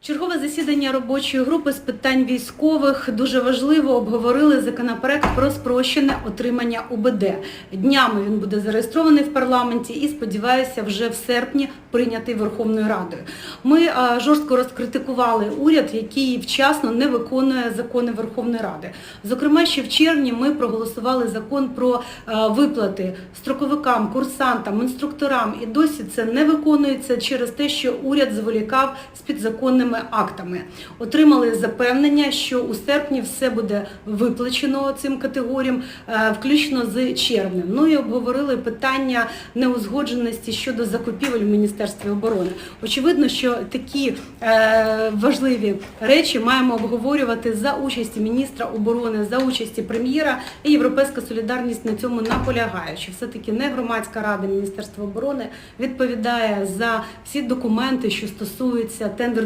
Чергове засідання робочої групи з питань військових дуже важливо обговорили законопроект про спрощене отримання УБД. Днями він буде зареєстрований в парламенті і сподіваюся, вже в серпні прийнятий Верховною Радою. Ми жорстко розкритикували уряд, який вчасно не виконує закони Верховної Ради. Зокрема, ще в червні ми проголосували закон про виплати строковикам, курсантам, інструкторам, і досі це не виконується через те, що уряд зволікав з підзаконними актами. Отримали запевнення, що у серпні все буде виплачено цим категоріям, е, включно з червнем. Ну і обговорили питання неузгодженості щодо закупівель в Міністерстві оборони. Очевидно, що такі е, важливі речі маємо обговорювати за участі міністра оборони, за участі прем'єра і Європейська солідарність на цьому наполягає, що все-таки не громадська рада Міністерства оборони відповідає за всі документи, що стосуються тендерної